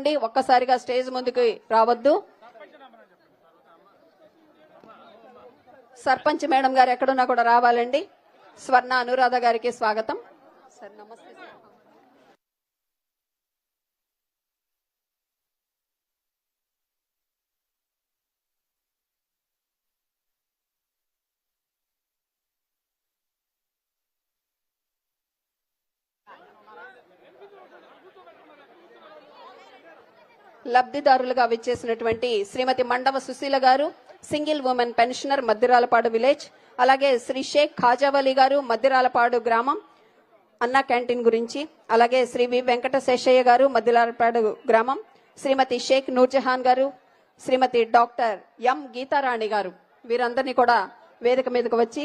అండి ఒక్కసారిగా స్టేజ్ ముందుకి రావద్దు. సర్పంచ్ మేడం గారు ఎక్కడున్నా కూడా రావాలండి. స్వర్ణ అనురాధ గారికి స్వాగతం. సార్ నమస్తే లబ్ధిదారులుగా విచ్చేసినటువంటి శ్రీమతి మండవ సుశీల గారు single women pensioner Maddiralapadu village అలాగే శ్రీ షేక్ ఖాజావలి గారు మద్దిరాలపాడు గ్రామం అన్న క్యాంటీన్ గురించి అలాగే శ్రీ వి వెంకట శేషయ్య గారు మద్దిరాలపాడు గ్రామం శ్రీమతి షేక్ నూర్జహాన్ గారు శ్రీమతి డాక్టర్ ఎం గీతారాణి గారు. వీరందరినీ కూడా వేదిక మీదకు వచ్చి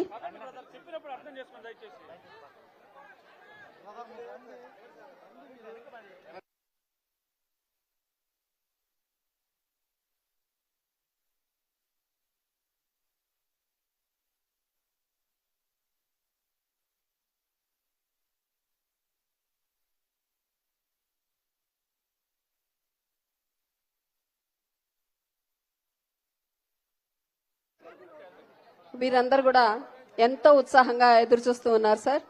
వీరందరూ కూడా ఎంతో ఉత్సాహంగా ఎదురు చూస్తూ ఉన్నారు సార్.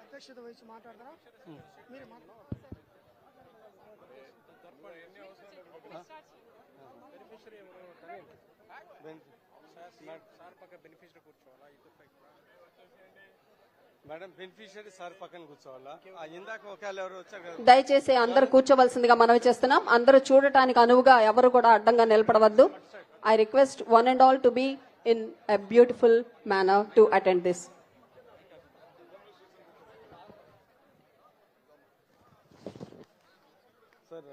అధ్యక్షత వహించి మాట్లాడతారా? మీరే మాట్లాడారు దయచేసి అందరు కూర్చోవలసిందిగా మనవి చేస్తున్నాం. అందరూ చూడటానికి అనువుగా ఎవరు కూడా అడ్డంగా నిలబడవద్దు. I request one and all to be in a beautiful manner to attend this sir